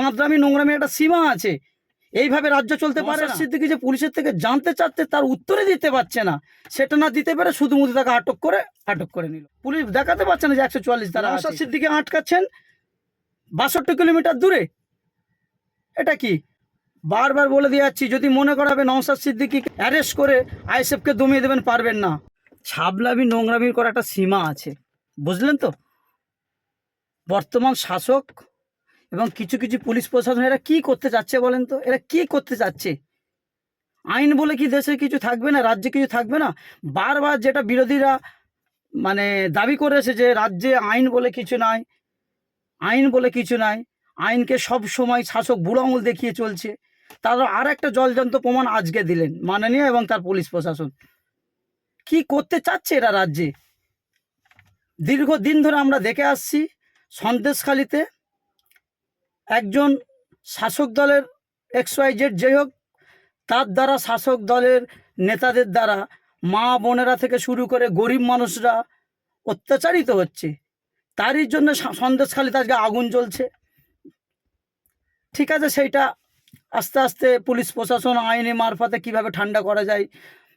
বাঁদরামি নোংরামি একটা সীমা আছে। এইভাবে রাজ্য চলতে পারে? সিদ্দিকি যে পুলিশের থেকে জানতে চাচ্ছে তার উত্তরে দিতে পারছে না। সেটা না দিতে পেরে শুধু মুধু তাকে আটক করে আটক করে নিল। পুলিশ দেখাতে পারছে না যে একশো চুয়াল্লিশ তারা নওশাদ সিদ্দিকি আটকাচ্ছেন। বাষট্টি কিলোমিটার দূরে। এটা কি? বারবার বলে দিয়ে যাচ্ছি যদি মনে করাবে নওশাদ সিদ্দিকি অ্যারেস্ট করে আইএসএফকে দমিয়ে দেবেন পারবেন না। ছাবলামি নোংরামির করা একটা সীমা আছে। বুঝলেন তো? বর্তমান শাসক এবং কিছু কিছু পুলিশ প্রশাসন এরা কি করতে চাচ্ছে বলেন তো? এরা কি করতে চাচ্ছে? আইন বলে কি দেশে কিছু থাকবে না, রাজ্যে কিছু থাকবে না? বারবার যেটা বিরোধীরা মানে দাবি করেছে যে রাজ্যে আইন বলে কিছু নাই, আইন বলে কিছু নাই, আইনকে সব সময় শাসক বুড়ো আঙুল দেখিয়ে চলছে। তারা আর একটা জলজন্ত প্রমাণ আজকে দিলেন মাননীয় এবং তার পুলিশ প্রশাসন। কি করতে চাচ্ছে এরা রাজ্যে? দীর্ঘদিন ধরে আমরা দেখে আসছি সন্দেশখালিতে একজন শাসক দলের এক্স ওয়াই জেড যাই হোক, তার দ্বারা শাসক দলের নেতাদের দ্বারা মা বোনেরা থেকে শুরু করে গরিব মানুষরা অত্যাচারিত হচ্ছে। তারই জন্য সন্দেশখালিতে আজকে আগুন জ্বলছে। ঠিক আছে, সেইটা আস্তে আস্তে পুলিশ প্রশাসন আইনি মারফতে কীভাবে ঠান্ডা করা যায়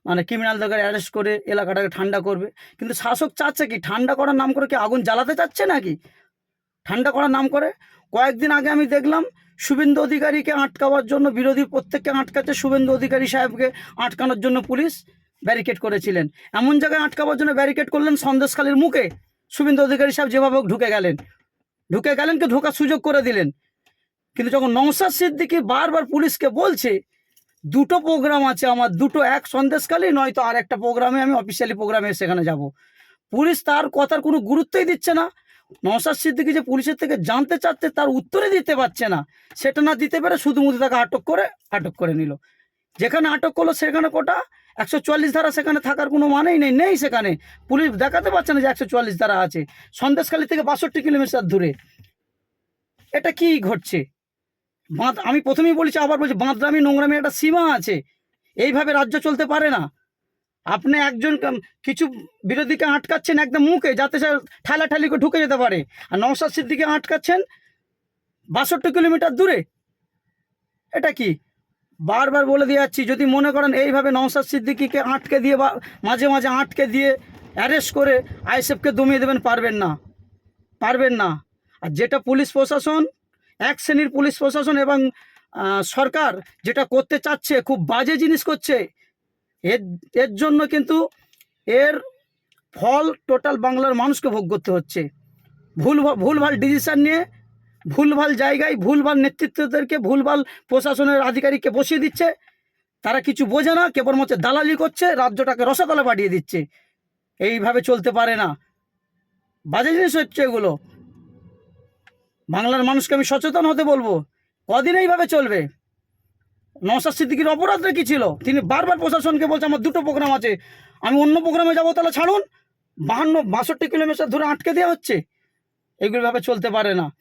মানে ক্রিমিনালদেরকে অ্যারেস্ট করে এলাকাটাকে ঠান্ডা করবে। কিন্তু শাসক চাচ্ছে কি, ঠান্ডা করার নাম করে কি আগুন জ্বালাতে চাচ্ছে নাকি? ঠান্ডা করার নাম করে কয়েকদিন আগে আমি দেখলাম শুভেন্দু অধিকারীকে আটকাবার জন্য, বিরোধী প্রত্যেককে আটকাচ্ছে শুভেন্দু অধিকারী সাহেবকে আটকানোর জন্য পুলিশ ব্যারিকেড করেছিলেন। এমন জায়গায় আটকাবার জন্য ব্যারিকেড করলেন সন্দেশখালীর মুখে। শুভেন্দু অধিকারী সাহেব যেভাবে ঢুকে গেলেন। ঢুকে গেলেন কি ঢোকার সুযোগ করে দিলেন। কিন্তু যখন নৌসাদ সিদ্দিকি বারবার পুলিশকে বলছে, দুটো প্রোগ্রাম আছে আমার, দুটো এক সন্দেশখালী, নয়তো আর একটা প্রোগ্রামে আমি অফিসিয়ালি প্রোগ্রামে সেখানে যাব। পুলিশ তার কথার কোনো গুরুত্বই দিচ্ছে না। নওশাদ সিদ্দিকি যে পুলিশের থেকে জানতে চাচ্ছে, তার উত্তরে দিতে পারছে না। সেটা না দিতে পেরে শুধু মুধু তাকে আটক করে আটক করে নিল। যেখানে আটক করল সেখানে কোটা, একশো চুয়াল্লিশ ধারা সেখানে থাকার কোনো মানেই নেই নেই সেখানে। পুলিশ দেখাতে পারছে না যে একশো চুয়াল্লিশ ধারা আছে। সন্দেশখালী থেকে বাষট্টি কিলোমিটার দূরে। এটা কি ঘটছে? বাঁধ, আমি প্রথমেই বলেছি, আবার বলছি বাঁদরামি নোংরামি একটা সীমা আছে। এইভাবে রাজ্য চলতে পারে না। আপনি একজন কিছু বিরোধীকে আটকাচ্ছেন একদম মুখে, যাতে সে ঠেলাঠালি করে ঢুকে যেতে পারে। আর নওশাদ সিদ্দিকে আটকাচ্ছেন বাষট্টি কিলোমিটার দূরে। এটা কি? বারবার বলে দিয়ে যাচ্ছি, যদি মনে করেন এইভাবে নওশাদ সিদ্দিকিকে আটকে দিয়ে বা মাঝে মাঝে আটকে দিয়ে অ্যারেস্ট করে আইএসএফকে দমিয়ে দেবেন, পারবেন না। পারবেন না। আর যেটা পুলিশ প্রশাসন, এক শ্রেণির পুলিশ প্রশাসন এবং সরকার যেটা করতে চাচ্ছে, খুব বাজে জিনিস করছে। এর এর জন্য কিন্তু এর ফল টোটাল বাংলার মানুষকে ভোগ করতে হচ্ছে। ভুল ভুলভাল ডিসিশন নিয়ে, ভুলভাল জায়গায়, ভুলভাল নেতৃত্বদেরকে, ভুলভাল প্রশাসনের আধিকারিককে বসিয়ে দিচ্ছে। তারা কিছু বোঝে না, কেবলমাত্র দালালি করছে, রাজ্যটাকে রসাতলে পাঠিয়ে দিচ্ছে। এইভাবে চলতে পারে না। বাজে জিনিস হচ্ছে এগুলো। বাংলার মানুষকে আমি সচেতন হতে বলব। কদিন এইভাবে চলবে? নওশাদ সিদ্দিকির অপরাধটা কি ছিল? তিনি বারবার প্রশাসনকে বলছে, আমার দুটো প্রোগ্রাম আছে। আমি অন্য প্রোগ্রামে যাব, তাহলে ছাড়ুন। বাহান্ন, বাষট্টি কিলোমিটার ধরে আটকে দেওয়া হচ্ছে। এগুলোভাবে চলতে পারে না।